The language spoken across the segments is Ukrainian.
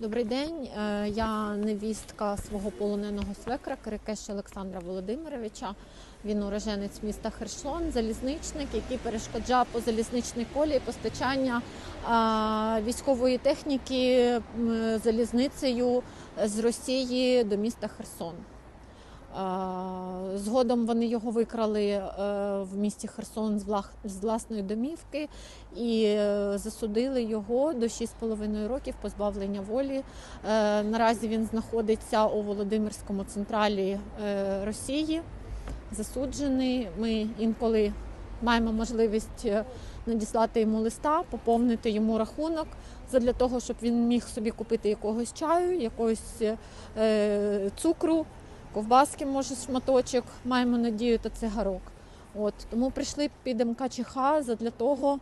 Добрий день. Е, Я невістка свого полоненого свекра Кирикеша Олександра Володимировича. Він уроженець міста Херсон, залізничник, який перешкоджав по залізничній колії постачання військової техніки залізницею з Росії до міста Херсон. Згодом вони його викрали е, в місті Херсон з власної домівки і е, засудили його до 6,5 років позбавлення волі. Е, Наразі він знаходиться у Володимирському централі Росії. Засуджений. Ми інколи маємо можливість надіслати йому листа, поповнити йому рахунок для того, щоб він міг собі купити якогось чаю, якогось цукру, ковбаски, може, шматочок. Маємо надію та цигарок. От тому прийшли під МКЧХ для того,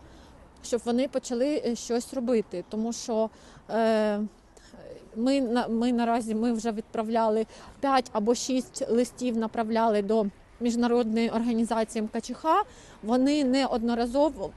щоб вони почали е, щось робити, тому що. Е, ми, ми наразі ми вже відправляли 5 або 6 листів направляли до міжнародної організації МКЧХ. Вони неодноразово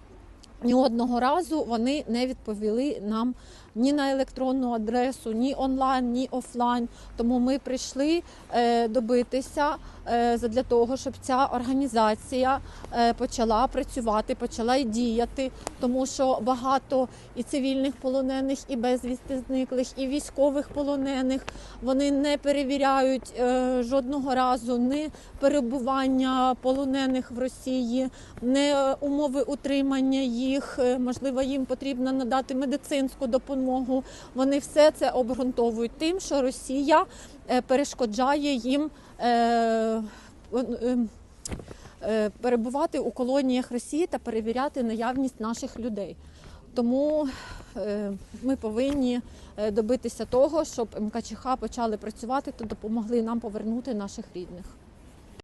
ні одного разу вони не відповіли нам ні на електронну адресу, ні онлайн, ні офлайн. Тому ми прийшли е, добитися е, для того, щоб ця організація е, почала працювати, почала й діяти, тому що багато і цивільних полонених, і безвісти зниклих, і військових полонених вони не перевіряють жодного разу ні перебування полонених в Росії, не умови утримання їх. Е, Можливо, їм потрібно надати медицинську допомогу. Вони все це обґрунтовують тим, що Росія е, перешкоджає їм. е, Перебувати у колоніях Росії та перевіряти наявність наших людей. Тому ми повинні добитися того, щоб МКЧХ почали працювати та допомогли нам повернути наших рідних.